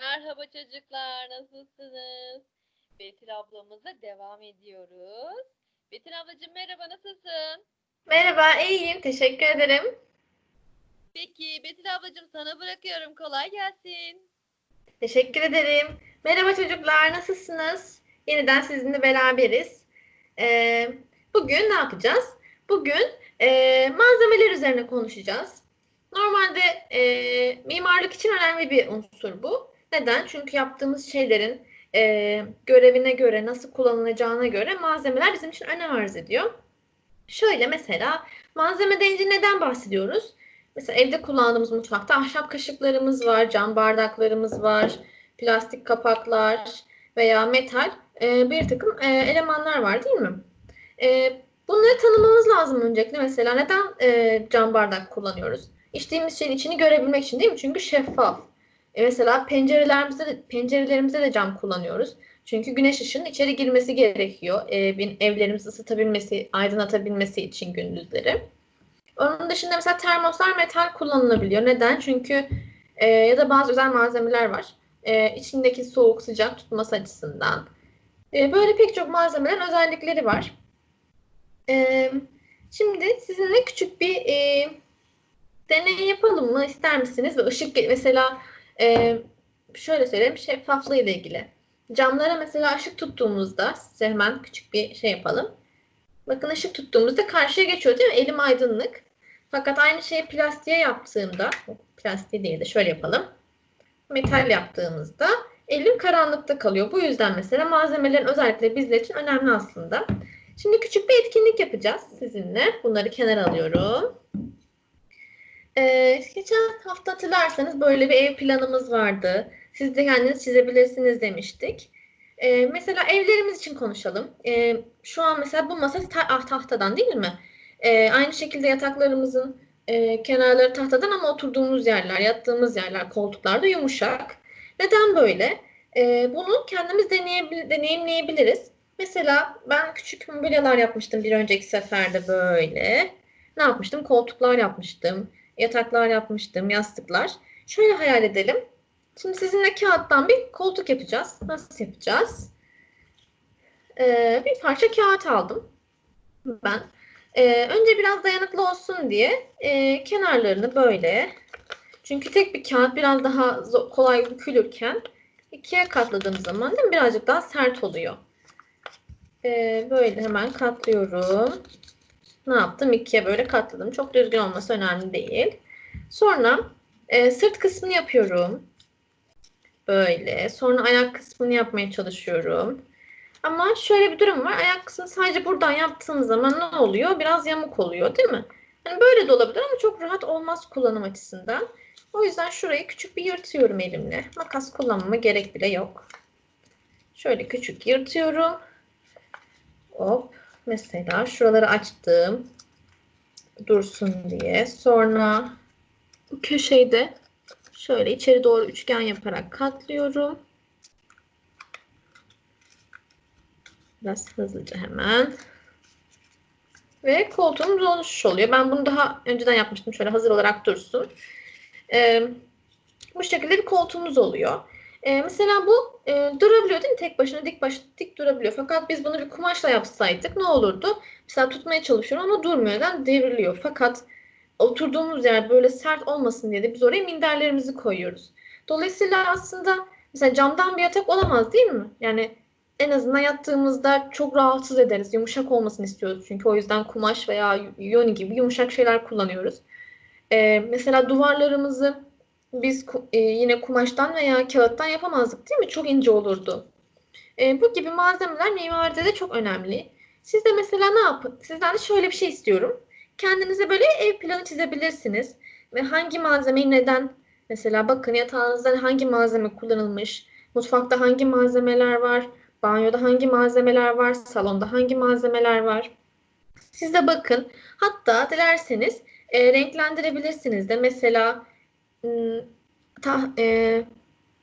Merhaba çocuklar, nasılsınız? Betül ablamızla devam ediyoruz. Betül ablacığım merhaba, nasılsın? Merhaba, iyiyim. Teşekkür ederim. Peki Betül ablacığım sana bırakıyorum, kolay gelsin. Teşekkür ederim. Merhaba çocuklar, nasılsınız? Yeniden sizinle beraberiz. Ee, bugün ne yapacağız? Bugün e, malzemeler üzerine konuşacağız. Normalde e, mimarlık için önemli bir unsur bu. Neden? Çünkü yaptığımız şeylerin e, görevine göre, nasıl kullanılacağına göre malzemeler bizim için önem arz ediyor. Şöyle mesela malzeme deyince neden bahsediyoruz? Mesela evde kullandığımız mutfakta ahşap kaşıklarımız var, cam bardaklarımız var, plastik kapaklar veya metal e, bir takım e, elemanlar var değil mi? E, bunları tanımamız lazım öncelikle. Mesela neden e, cam bardak kullanıyoruz? İçtiğimiz şeyin içini görebilmek için değil mi? Çünkü şeffaf. E, mesela pencerelerimizde de, pencerelerimizde de cam kullanıyoruz. Çünkü güneş ışığının içeri girmesi gerekiyor. E, evlerimizi ısıtabilmesi, aydınlatabilmesi için gündüzleri. Onun dışında mesela termoslar metal kullanılabiliyor. Neden? Çünkü e, ya da bazı özel malzemeler var. E, içindeki soğuk sıcak tutması açısından. E, böyle pek çok malzemelerin özellikleri var. E, şimdi sizinle küçük bir e, deney yapalım mı ister misiniz? Ve ışık mesela e, şöyle söyleyeyim şeffaflığı ile ilgili. Camlara mesela ışık tuttuğumuzda size hemen küçük bir şey yapalım. Bakın ışık tuttuğumuzda karşıya geçiyor değil mi? Elim aydınlık. Fakat aynı şeyi plastiğe yaptığımda, plastiğe değil de şöyle yapalım. Metal yaptığımızda elim karanlıkta kalıyor. Bu yüzden mesela malzemelerin özellikleri bizler için önemli aslında. Şimdi küçük bir etkinlik yapacağız sizinle. Bunları kenara alıyorum. Ee, geçen hafta hatırlarsanız böyle bir ev planımız vardı. Siz de kendiniz çizebilirsiniz demiştik. Ee, mesela evlerimiz için konuşalım. Ee, şu an mesela bu masa ta- ah, tahtadan değil mi? Ee, aynı şekilde yataklarımızın e, kenarları tahtadan ama oturduğumuz yerler, yattığımız yerler, koltuklar da yumuşak. Neden böyle? Ee, bunu kendimiz deneyebil- deneyimleyebiliriz. Mesela ben küçük mobilyalar yapmıştım bir önceki seferde böyle. Ne yapmıştım? Koltuklar yapmıştım, yataklar yapmıştım, yastıklar. Şöyle hayal edelim. Şimdi sizinle kağıttan bir koltuk yapacağız. Nasıl yapacağız? Ee, bir parça kağıt aldım ben. Ee, önce biraz dayanıklı olsun diye e, kenarlarını böyle. Çünkü tek bir kağıt biraz daha zo- kolay bükülürken ikiye katladığım zaman değil mi, birazcık daha sert oluyor. Ee, böyle hemen katlıyorum. Ne yaptım? İkiye böyle katladım. Çok düzgün olması önemli değil. Sonra e, sırt kısmını yapıyorum. Böyle. Sonra ayak kısmını yapmaya çalışıyorum. Ama şöyle bir durum var. Ayak kısmını sadece buradan yaptığım zaman ne oluyor? Biraz yamuk oluyor değil mi? Yani böyle de olabilir ama çok rahat olmaz kullanım açısından. O yüzden şurayı küçük bir yırtıyorum elimle. Makas kullanmama gerek bile yok. Şöyle küçük yırtıyorum. Hop. Mesela şuraları açtım. Dursun diye. Sonra bu köşeyi de şöyle içeri doğru üçgen yaparak katlıyorum. Biraz hızlıca hemen. Ve koltuğumuz olmuş oluyor. Ben bunu daha önceden yapmıştım. Şöyle hazır olarak dursun. Ee, bu şekilde bir koltuğumuz oluyor. Ee, mesela bu e, durabiliyor değil mi? Tek başına dik baş dik durabiliyor. Fakat biz bunu bir kumaşla yapsaydık ne olurdu? Mesela tutmaya çalışıyorum ama durmuyor. Neden? Devriliyor. Fakat oturduğumuz yer böyle sert olmasın diye de biz oraya minderlerimizi koyuyoruz. Dolayısıyla aslında mesela camdan bir yatak olamaz değil mi? Yani en azından yattığımızda çok rahatsız ederiz. Yumuşak olmasını istiyoruz çünkü o yüzden kumaş veya yoni gibi yumuşak şeyler kullanıyoruz. Ee, mesela duvarlarımızı biz e, yine kumaştan veya kağıttan yapamazdık değil mi? Çok ince olurdu. Ee, bu gibi malzemeler mimaride de çok önemli. Siz de mesela ne yapın? Sizden de şöyle bir şey istiyorum. Kendinize böyle ev planı çizebilirsiniz. Ve hangi malzemeyi neden mesela bakın yatağınızda hangi malzeme kullanılmış, mutfakta hangi malzemeler var, banyoda hangi malzemeler var, salonda hangi malzemeler var. Siz de bakın. Hatta dilerseniz e, renklendirebilirsiniz de. Mesela ta- e,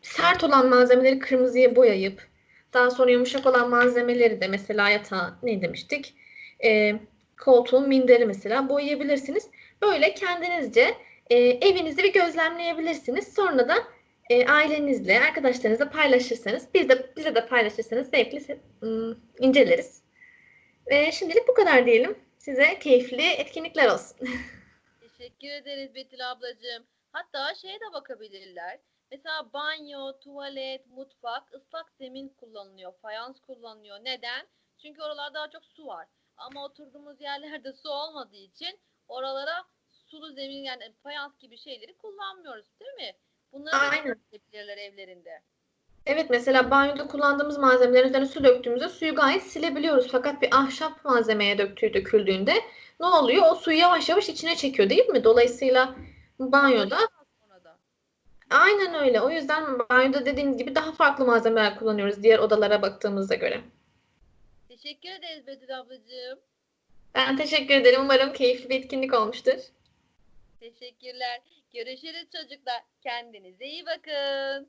sert olan malzemeleri kırmızıya boyayıp daha sonra yumuşak olan malzemeleri de mesela yatağa ne demiştik? E, koltuğun minderi mesela boyayabilirsiniz. Böyle kendinizce e, evinizi bir gözlemleyebilirsiniz. Sonra da e, ailenizle, arkadaşlarınızla paylaşırsanız, bir de bize de paylaşırsanız zevkli inceleriz. Ve şimdilik bu kadar diyelim. Size keyifli etkinlikler olsun. Teşekkür ederiz Betül ablacığım. Hatta şeye de bakabilirler. Mesela banyo, tuvalet, mutfak, ıslak zemin kullanılıyor. Fayans kullanılıyor. Neden? Çünkü oralarda daha çok su var. Ama oturduğumuz yerlerde su olmadığı için oralara sulu zemin yani fayans gibi şeyleri kullanmıyoruz değil mi? Bunları Aynen. yapabilirler evlerinde. Evet mesela banyoda kullandığımız malzemelerin üzerine su döktüğümüzde suyu gayet silebiliyoruz. Fakat bir ahşap malzemeye döktüğü döküldüğünde ne oluyor? O suyu yavaş yavaş içine çekiyor değil mi? Dolayısıyla banyoda aynen öyle. O yüzden banyoda dediğimiz gibi daha farklı malzemeler kullanıyoruz diğer odalara baktığımızda göre. Teşekkür ederiz Betül ablacığım. Ben teşekkür ederim. Umarım keyifli bir etkinlik olmuştur. Teşekkürler. Görüşürüz çocuklar. Kendinize iyi bakın.